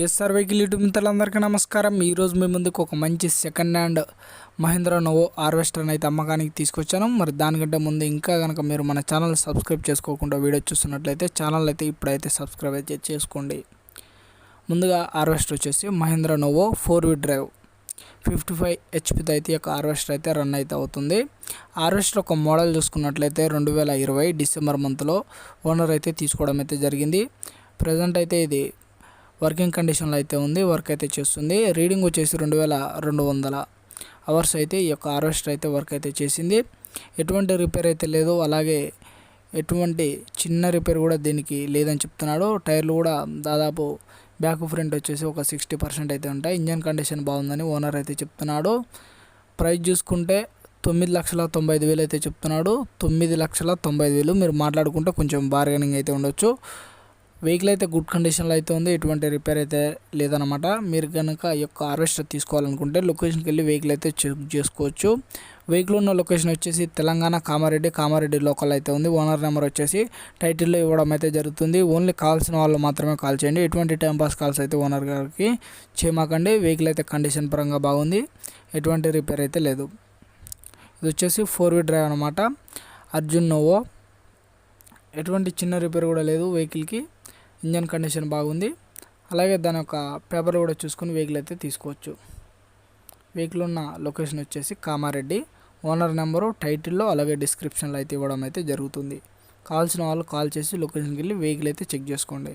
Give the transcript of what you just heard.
SR vehicle YouTube మిత్రులందరికీ నమస్కారం. ఈరోజు మీ ముందుకు ఒక మంచి second hand Mahindra Novo harvester అయితే అమ్మకానికి తీసుకొచ్చాను. మరి దానికంటే ముందు ఇంకా కనుక మీరు మన ఛానల్ సబ్స్క్రైబ్ చేసుకోకుండా వీడియో చూస్తున్నట్లయితే ఛానల్ అయితే ఇప్పుడైతే సబ్స్క్రైబ్ అయితే చేసుకోండి. ముందుగా హార్వెస్టర్ వచ్చేసి Mahindra Novo four wheel drive. Fifty five హెచ్పితో అయితే ఒక యొక్క హార్వెస్టర్ అయితే రన్ అయితే అవుతుంది. హార్వెస్టర్ ఒక మోడల్ చూసుకున్నట్లయితే రెండు వేల ఇరవై డిసెంబర్ మంత్లో ఓనర్ అయితే తీసుకోవడం అయితే జరిగింది. ప్రజెంట్ అయితే ఇది వర్కింగ్ కండిషన్లో అయితే ఉంది వర్క్ అయితే చేస్తుంది. రీడింగ్ వచ్చేసి రెండు వేల రెండు వందల అవర్స్ అయితే ఈ యొక్క హార్వెస్టర్ అయితే వర్క్ అయితే చేసింది. ఎటువంటి రిపేర్ అయితే లేదు అలాగే ఎటువంటి చిన్న రిపేర్ కూడా దీనికి లేదని చెప్తున్నాడు. టైర్లు కూడా దాదాపు బ్యాక్ ఫ్రంట్ వచ్చేసి ఒక సిక్స్టీ పర్సెంట్ అయితే ఉంటాయి. ఇంజన్ కండిషన్ బాగుందని ఓనర్ అయితే చెప్తున్నాడు. ప్రైస్ చూసుకుంటే తొమ్మిది లక్షల తొంభై ఐదు వేలు అయితే చెప్తున్నాడు. తొమ్మిది లక్షల తొంభై ఐదు వేలు మీరు మాట్లాడుకుంటే కొంచెం బార్గెనింగ్ అయితే ఉండొచ్చు. వెహికల్ అయితే గుడ్ కండిషన్లో అయితే ఉంది. ఎటువంటి రిపేర్ అయితే లేదనమాట మీరు కనుక ఈ యొక్క హార్వెస్టర్ తీసుకోవాలనుకుంటే లొకేషన్కి వెళ్ళి వెహికల్ అయితే చెక్ చేసుకోవచ్చు. వెహికల్ ఉన్న లొకేషన్ వచ్చేసి తెలంగాణ కామారెడ్డి. కామారెడ్డి లోకల్ అయితే ఉంది. ఓనర్ నెంబర్ వచ్చేసి టైటిల్లో ఇవ్వడం అయితే జరుగుతుంది. ఓన్లీ కావాల్సిన వాళ్ళు మాత్రమే కాల్ చేయండి. ఎటువంటి టైం పాస్ కాల్స్ అయితే ఓనర్ గారికి చేయమాకండి. వెహికల్ అయితే కండిషన్ పరంగా బాగుంది. ఎటువంటి రిపేర్ అయితే లేదు. ఇది వచ్చేసి ఫోర్ వీల్ డ్రైవ్ అనమాట అర్జున్ నోవో. ఎటువంటి చిన్న రిపేర్ కూడా లేదు వెహికల్కి ఇంజన్ కండిషన్ బాగుంది. అలాగే దాని యొక్క పేపర్ కూడా చూసుకుని వెహికల్ అయితే తీసుకోవచ్చు. వెహికల్ ఉన్న లొకేషన్ వచ్చేసి కామారెడ్డి. ఓనర్ నెంబరు టైటిల్లో అలాగే డిస్క్రిప్షన్లో అయితే ఇవ్వడం అయితే జరుగుతుంది. కావాల్సిన వాళ్ళు కాల్ చేసి లొకేషన్కి వెళ్ళి వెహికల్ అయితే చెక్ చేసుకోండి.